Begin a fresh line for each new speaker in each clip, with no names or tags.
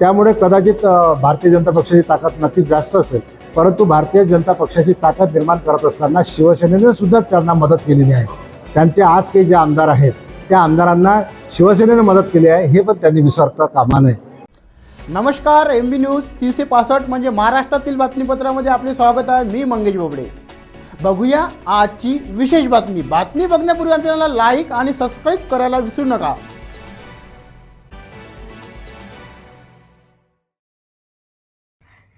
त्यामुळे कदाचित भारतीय जनता पक्षाची ताकद नक्कीच जास्त असेल. परंतु भारतीय जनता पक्षाची ताकद निर्माण करत असताना शिवसेनेने सुद्धा त्यांना मदत केलेली आहे. त्यांचे आज काही जे आमदार आहेत त्या आमदारांना शिवसेनेने मदत केली आहे हे पण त्यांनी विसरता कामा नये.
नमस्कार एम बी न्यूज तीनशे पासष्ट म्हणजे महाराष्ट्रातील बातमीपत्रामध्ये आपले स्वागत आहे. मी मंगेश बोबडे. बघूया आजची विशेष बातमी. बातमी बघण्यापूर्वी आमच्या लाईक आणि सबस्क्राईब करायला विसरू नका.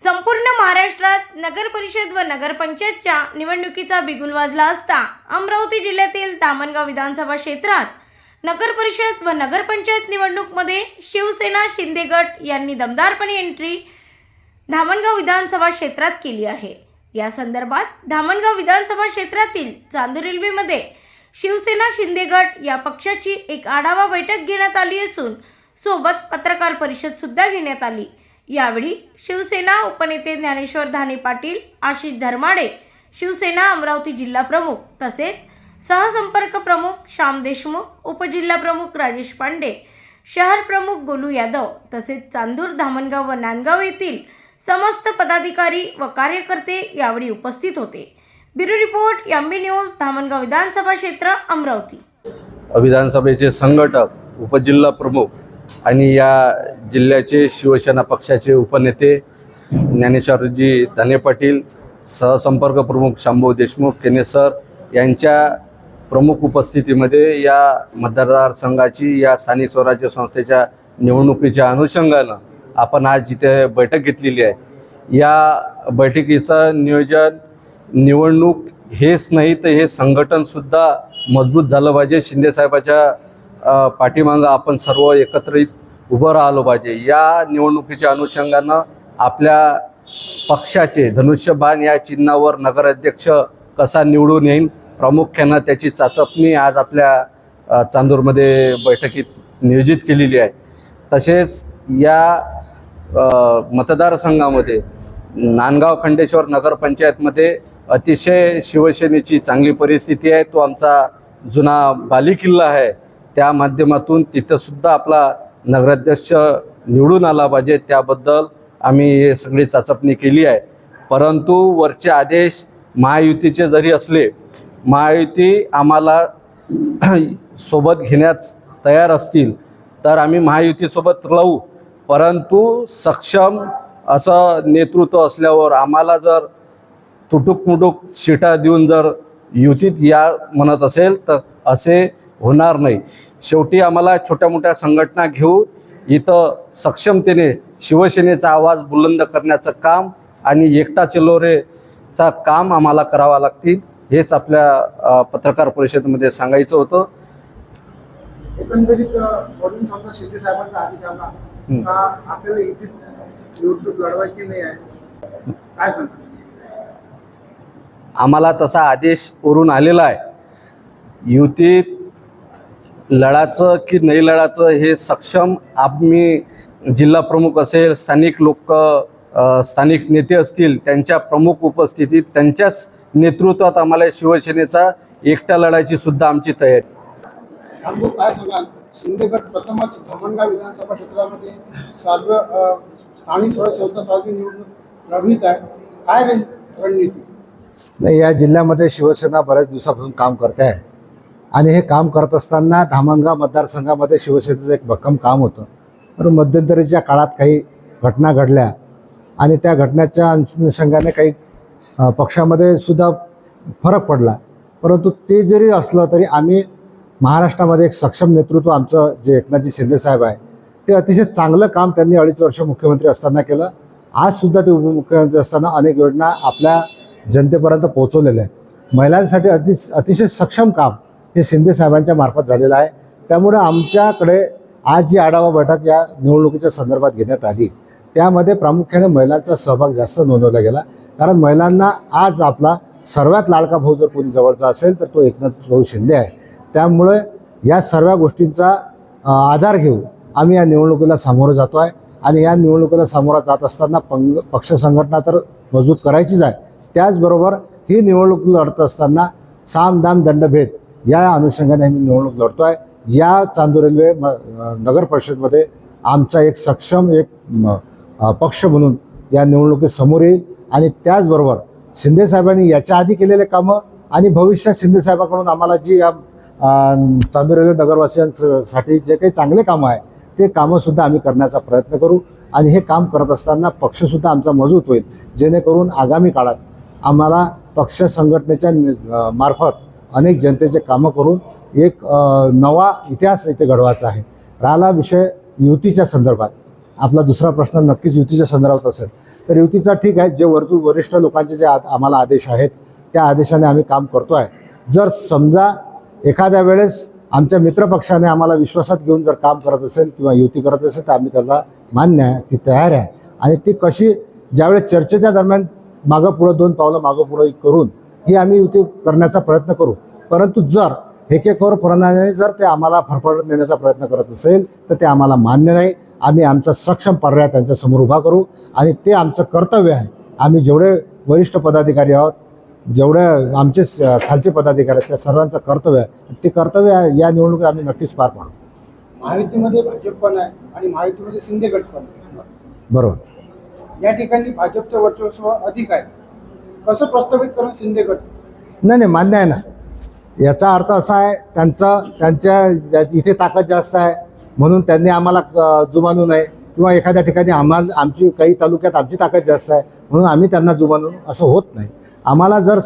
संपूर्ण महाराष्ट्रात नगर परिषद व नगरपंचायतच्या निवडणुकीचा बिगुल वाजला असता अमरावती जिल्ह्यातील दामणगाव विधानसभा क्षेत्रात नगर परिषद व नगरपंचायत निवडणूकमध्ये शिवसेना शिंदे गट यांनी दमदारपणे एंट्री धामणगाव विधानसभा क्षेत्रात केली आहे. या संदर्भात धामणगाव विधानसभा क्षेत्रातील चांदूर रेल्वेमध्ये शिवसेना शिंदे गट या पक्षाची एक आढावा बैठक घेण्यात आली असून सोबत पत्रकार परिषद सुद्धा घेण्यात आली. यावेळी शिवसेना उपनेते ज्ञानेश्वर धाने पाटील आशिष धर्माडे शिवसेना अमरावती जिल्हा प्रमुख तसेच सहसंपर्क प्रमुख श्याम देशमुख उपजिल्हा प्रमुख राजेश पांडे शहर प्रमुख गोलू यादव तसेच चांदूर धामणगाव व नांदगाव येथील समस्त पदाधिकारी व कार्यकर्ते यावेळी उपस्थित होते. Bureau report M news Dhamangaon विधानसभा क्षेत्र अमरावती.
विधानसभेचे संघटक उपजिल्हा प्रमुख आणि या जिल्ह्याचे शिवसेना पक्षाचे उपनेते ज्ञानेश्वरजी धने पाटील सहसंपर्क प्रमुख शंभू देशमुख केने सर यांच्या प्रमुख उपस्थितीमध्ये या मतदारसंघाची या स्थानिक स्वराज्य संस्थेच्या निवडणुकीच्या अनुषंगानं आपण आज जिथे बैठक घेतलेली आहे या बैठकीचं नियोजन निवडणूक हेच नाही तर हे संघटनसुद्धा मजबूत झालं पाहिजे. शिंदेसाहेबाच्या पाठीमागं आपण सर्व एकत्रित उभं राहिलो पाहिजे. या निवडणुकीच्या अनुषंगानं आपल्या पक्षाचे धनुष्यबाण या चिन्हावर नगराध्यक्ष कसा निवडून येईल प्रामुख्यानं त्याची चाचपणी आज आपल्या चांदूरमध्ये बैठकीत नियोजित केलेली आहे. तसेच या मतदारसंघामध्ये नांदगाव खंडेश्वर नगरपंचायतमध्ये अतिशय शिवसेनेची चांगली परिस्थिती आहे. तो आमचा जुना बाली किल्ला आहे. त्या माध्यमातून तिथंसुद्धा आपला नगराध्यक्ष निवडून आला पाहिजे. त्याबद्दल आम्ही हे सगळी चाचपणी केली आहे. परंतु वरचे आदेश महायुतीचे जरी असले महायुती आम्हाला सोबत घेण्यास तयार असतील तर आम्ही महायुतीसोबत राहू. परंतु सक्षम असं नेतृत्व असल्यावर आम्हाला जर तुटुक मुटुक शिटा देऊन जर युतीत या म्हणत असेल तर असे होणार नाही. शेवटी आम्हाला छोट्या मोठ्या संघटना घेऊन इथं सक्षमतेने शिवसेनेचा आवाज बुलंद करण्याचं काम आणि एकटा चिलोरेचा काम आम्हाला करावा लागतील हेच आपल्या पत्रकार परिषदेमध्ये सांगायचं होतं.
एकंदरीत वरून समजा शिंदे साहेबांचा आदेश आला आपल्याला युतीत निवडणूक लढवायची नाही आहे? काय सांगता?
आम्हाला तसा आदेश वरून आलेला आहे. युतीत लढाचं की नाही लढाचं हे सक्षम आम्ही जिल्हा प्रमुख असेल स्थानिक लोक स्थानिक नेते असतील त्यांच्या प्रमुख उपस्थितीत त्यांच्याच नेतृत्वात आम्हाला शिवसेनेचा एकटा लढायची सुद्धा आमची तयारी
काय सांगाल? शिंदे गट प्रथमच धमणगाव विधानसभा क्षेत्रामध्ये सर्व स्थानिक स्वराज्य संस्था निवडणूक लढवित आहे. काय रण- रणनीती?
नाही या जिल्ह्यामध्ये शिवसेना बऱ्याच दिवसापासून काम करते आहे. आणि हे काम करत असताना धामणगाव मतदारसंघामध्ये शिवसेनेचं एक भक्कम काम होतं. पण मध्यंतरीच्या काळात काही घटना घडल्या आणि त्या घटनेच्या अनुषंगाने काही पक्षामध्ये सुद्धा फरक पडला. परंतु ते जरी असलं तरी आम्ही महाराष्ट्रामध्ये एक सक्षम नेतृत्व आमचं जे एकनाथजी शिंदेसाहेब आहे ते अतिशय चांगलं काम त्यांनी अडीच वर्ष मुख्यमंत्री असताना केलं. आजसुद्धा ते उपमुख्यमंत्री असताना अनेक योजना आपल्या जनतेपर्यंत पोहोचवलेल्या आहेत. महिलांसाठी अति अतिशय सक्षम काम हे शिंदे साहेबांच्या मार्फत झालेलं आहे. त्यामुळे आमच्याकडे आज जी आढावा बैठक या निवडणुकीच्या संदर्भात घेण्यात आली त्यामध्ये प्रामुख्याने महिलांचा सहभाग जास्त नोंदवला गेला. कारण महिलांना आज आपला सर्वात लाडका भाऊ जर कोणी जवळचा असेल तर तो एकनाथ भाऊ शिंदे आहे. त्यामुळे या सर्व गोष्टींचा आधार घेऊन आम्ही या निवडणुकीला सामोरं जातो आहे आणि या निवडणुकीला सामोरं जात असताना पंग पक्ष संघटना तर मजबूत करायचीच आहे. त्याचबरोबर ही निवडणूक लढत असताना साम दाम दंडभेद या अनुषंगाने आम्ही निवडणूक लढतो आहे या चांदूर रेल्वे म नगर परिषदमध्ये आमचा एक सक्षम एक पक्ष म्हणून या निवडणुकीत समोर येईल. आणि त्याचबरोबर शिंदेसाहेबांनी याच्या आधी केलेले कामं आणि भविष्यात शिंदेसाहेबांकडून आम्हाला जी या चांदूर रेल्वे नगरवासियांसाठी जे काही चांगले कामं आहे ते कामंसुद्धा आम्ही करण्याचा प्रयत्न करू. आणि हे काम करत असताना पक्षसुद्धा आमचा मजबूत होईल. जेणेकरून आगामी काळात आम्हाला पक्ष संघटनेच्या मार्फत अनेक जनतेचे कामं करून एक नवा इतिहास इथे घडवायचा आहे. राहिला विषय युतीच्या संदर्भात. आपला दुसरा प्रश्न नक्कीच युतीच्या संदर्भात असेल. तर युतीचा ठीक आहे जे वरतू वरिष्ठ लोकांचे जे आ आम्हाला आदेश आहेत त्या आदेशाने आम्ही काम करतो आहे जर समजा एखाद्या वेळेस आमच्या मित्रपक्षाने आम्हाला विश्वासात घेऊन जर काम करत असेल किंवा युती करत असेल तर आम्ही त्याला मान्य आहे ती तयार आहे. आणि ती कशी ज्यावेळेस चर्चेच्या दरम्यान मागं पुढं दोन पावलं मागं पुढं करून ही आम्ही युती करण्याचा प्रयत्न करू. परंतु जर हेकेखोर प्रणालीने जर ते आम्हाला फरफडत नेण्याचा प्रयत्न करत असेल तर ते आम्हाला मान्य नाही. आम्ही आमचा सक्षम पर्याय त्यांच्यासमोर उभा करू आणि ते आमचं कर्तव्य आहे. आम्ही जेवढे वरिष्ठ पदाधिकारी आहोत जेवढे आमचे खालचे पदाधिकारी आहेत त्या सर्वांचं कर्तव्य आहे. ते कर्तव्य आहे, या निवडणुकीत आम्ही नक्कीच पार पाडू.
महायुतीमध्ये भाजप पण आहे आणि महायुतीमध्ये शिंदे गट पण आहे.
बरोबर.
या ठिकाणी भाजपचं वर्चस्व अधिक आहे. कसं प्रस्तावित करून शिंदे गट
नाही नाही मान्य आहे ना. याचा अर्थ असा आहे त्यांचं त्यांच्या इथे ताकद जास्त आहे म्हणून त्यांनी आम्हाला जुमानू नये. किंवा एखाद्या ठिकाणी आम्हाला आमची काही तालुक्यात आमची ताकद जास्त आहे म्हणून आम्ही त्यांना जुमानू असं होत नाही. आम्हाला जर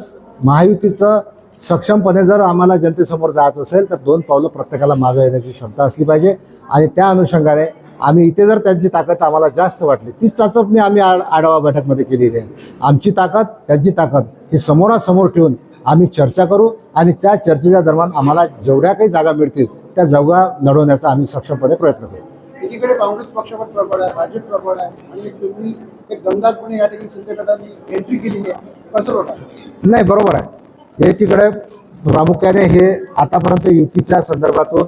महायुतीचं सक्षमपणे जर आम्हाला जनतेसमोर जायचं असेल तर दोन पावलं प्रत्येकाला मागं येण्याची क्षमता असली पाहिजे. आणि त्या अनुषंगाने आम्ही इथे जर त्यांची ताकद आम्हाला जास्त वाटली ती चाचपणी आम्ही आड आढावा बैठकमध्ये केलेली आहे. आमची ताकद त्यांची ताकद ही समोरासमोर ठेवून आम्ही चर्चा करू आणि त्या चर्चेच्या दरम्यान आम्हाला जेवढ्या काही जागा मिळतील त्या जागा लढवण्याचा आम्ही सक्षमपणे प्रयत्न करू.
एकीकडे काँग्रेस पक्षावर प्रबळ आहे भाजप प्रबळ आहे आणि एक तुम्ही एक दमदारपणे या ठिकाणी शिंदे गटाने एंट्री केलेली आहे. कसं बघा
नाही बरोबर आहे. एकीकडे प्रामुख्याने हे आतापर्यंत युतीच्या संदर्भातून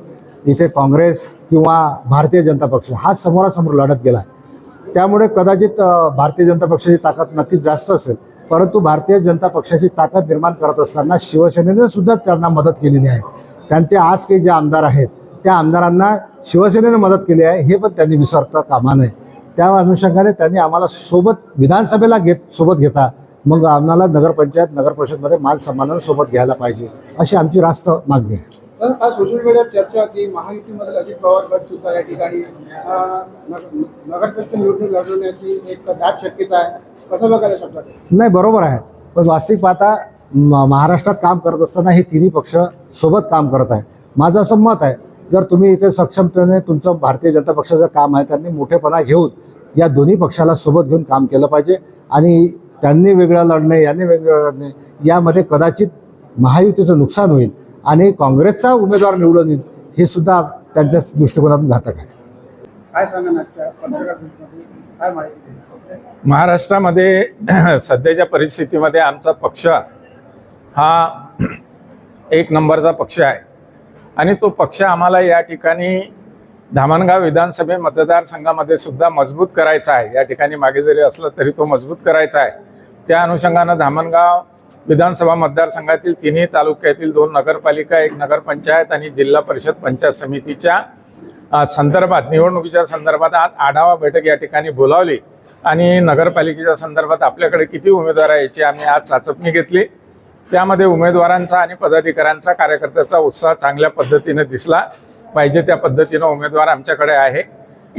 इथे काँग्रेस किंवा भारतीय जनता पक्ष हा समोरासमोर लढत गेला. आहे त्यामुळे कदाचित भारतीय जनता पक्षाची ताकद नक्कीच जास्त असेल. परंतु भारतीय जनता पक्षाची ताकद निर्माण करत असताना शिवसेनेने सुद्धा त्यांना मदत केलेली आहे. त्यांचे आज काही जे आमदार आहेत त्या आमदारांना शिवसेनेने मदत केली आहे हे पण त्यांनी विसरता कामा नये. त्या अनुषंगाने त्यांनी आम्हाला सोबत विधानसभेला घेत सोबत घेता मग आम्हाला नगरपंचायत नगरपरिषदमध्ये मान सन्मानानं सोबत घ्यायला पाहिजे अशी आमची रास्त मागणी आहे.
आज सोशल मीडियावर चर्चा होती महायुतीमधील अजित पवार गट सुद्धा या ठिकाणी नगरपरिषद निवडणूक लढवण्याची एक दाट शक्यता आहे. कसं बघायला शकतात
नाही बरोबर आहे. पण वास्तविक पाहता म- महाराष्ट्रात काम करत असताना हे तिन्ही पक्ष सोबत काम करत आहे माझं असं मत आहे जर तुम्ही इथे सक्षमतेने तुमचं भारतीय जनता पक्षाचं काम आहे त्यांनी मोठेपणा घेऊन या दोन्ही पक्षाला सोबत घेऊन काम केलं पाहिजे आणि त्यांनी वेगळं लढणे यांनी वेगळं लढणे यामध्ये कदाचित महायुतीचं नुकसान होईल. आणि काँग्रेसचा उमेदवार निवडून येईल हे सुद्धा त्यांच्या दृष्टिकोनातून घातक आहे?
महाराष्ट्रामध्ये सध्याच्या परिस्थितीमध्ये आमचा पक्ष हा एक नंबरचा पक्ष आहे. आणि तो पक्ष आम्हाला या ठिकाणी धामणगाव विधानसभे मतदारसंघामध्ये सुद्धा मजबूत करायचा आहे. या ठिकाणी मागे जरी असलं तरी तो मजबूत करायचा आहे. त्या अनुषंगानं धामणगाव विधानसभा मतदारसंघातील तिन्ही तालुक्यातील दोन नगरपालिका एक नगरपंचायत आणि जिल्हा परिषद पंचायत समितीच्या संदर्भात निवडणुकीच्या संदर्भात आज आढावा बैठक या ठिकाणी बोलावली. आणि नगरपालिकेच्या संदर्भात आपल्याकडे किती उमेदवार आहे याची आम्ही आज चाचपणी घेतली. त्यामध्ये उमेदवारांचा आणि पदाधिकाऱ्यांचा कार्यकर्त्याचा उत्साह चांगल्या पद्धतीने दिसला. पाहिजे त्या पद्धतीनं उमेदवार आमच्याकडे आहे.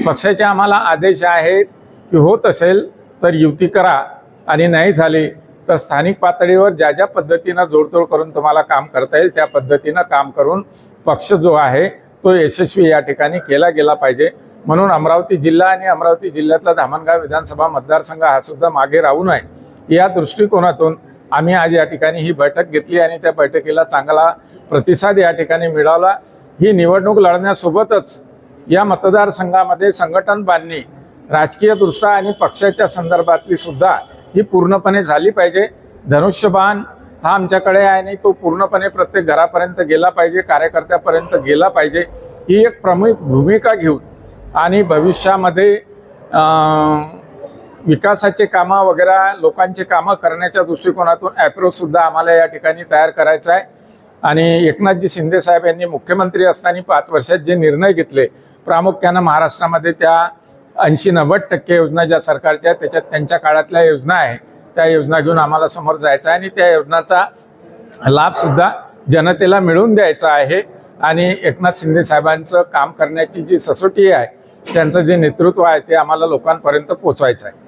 पक्षाचे आम्हाला आदेश आहेत की होत असेल तर युती करा. आणि नाही झाली तर स्थानिक पातळीवर ज्या ज्या पद्धतीनं जोडतोड करून तुम्हाला काम करता येईल त्या पद्धतीनं काम करून पक्ष जो आहे तो यशस्वी या ठिकाणी केला गेला पाहिजे. म्हणून अमरावती जिल्हा आणि अमरावती जिल्ह्यातला धामणगाव विधानसभा मतदारसंघ हा सुद्धा मागे राहू नये. या दृष्टिकोनातून आम्ही आज या ठिकाणी ही बैठक घेतली आणि त्या बैठकीला चांगला प्रतिसाद या ठिकाणी मिळाला. ही निवडणूक लढण्यासोबतच या मतदारसंघामध्ये संघटन बांधणी राजकीयदृष्ट्या आणि पक्षाच्या संदर्भातली सुद्धा ही पूर्णपणे झाली पाहिजे. धनुष्यबाण हा आमच्याकडे आहे आणि तो पूर्णपणे प्रत्येक घरापर्यंत गेला पाहिजे कार्यकर्त्यापर्यंत गेला पाहिजे. ही एक प्रमुख भूमिका घेऊन आणि भविष्यामध्ये विकासाचे कामं वगैरे लोकांचे कामं करण्याच्या दृष्टिकोनातून ॲप्रोसुद्धा आम्हाला या ठिकाणी तयार करायचं आहे. आणि एकनाथजी शिंदे साहेब यांनी मुख्यमंत्री असताना पाच वर्षात जे निर्णय घेतले प्रामुख्यानं महाराष्ट्रामध्ये त्या ऐंशी नव्वद टक्के योजना ज्या सरकारच्या आहेत त्याच्यात त्यांच्या काळातल्या योजना आहे. त्या योजना घेऊन आम्हाला समोर जायचं आहे आणि त्या योजनाचा लाभसुद्धा जनतेला मिळवून द्यायचा आहे. आणि एकनाथ शिंदे साहेबांचं काम करण्याची जी ससोटी आहे त्यांचं जे नेतृत्व आहे ते आम्हाला लोकांपर्यंत पोचवायचं आहे.